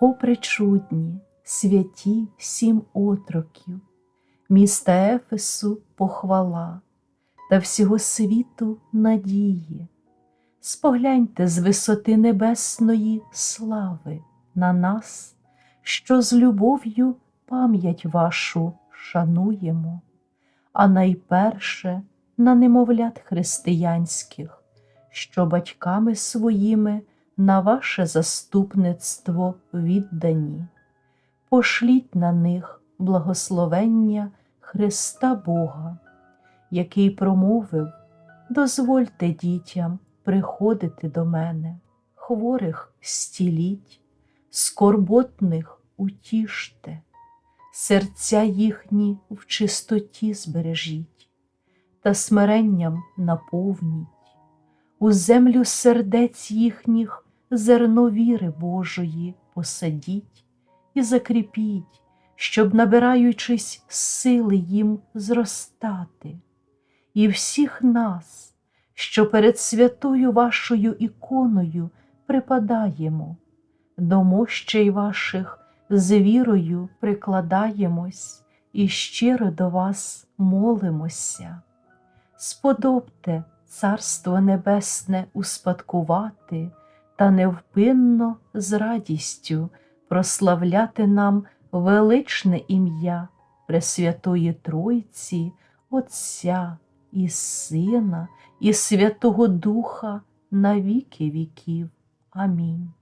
О причудні, святі сім отроків, міста Ефесу похвала та всього світу надії. Спогляньте з висоти небесної слави на нас, що з любов'ю пам'ять вашу шануємо, а найперше на немовлят християнських, що батьками своїми на ваше заступництво віддані. Пошліть на них благословення Христа Бога, який промовив Дозвольте дітям приходити до мене, хворих стіліть, скорботних утіште, серця їхні в чистоті збережіть та смиренням наповніть, у землю сердець їхніх зерно віри Божої посадіть і закріпіть, щоб, набираючись сили їм зростати, і всіх нас, що перед святою вашою іконою припадаємо, до мощей ваших з вірою прикладаємось і щиро до вас молимося. Сподобте Царство Небесне успадкувати та невпинно з радістю прославляти нам величне ім'я Пресвятої Тройці, Отця і Сина, і Святого Духа на віки віків. Амінь.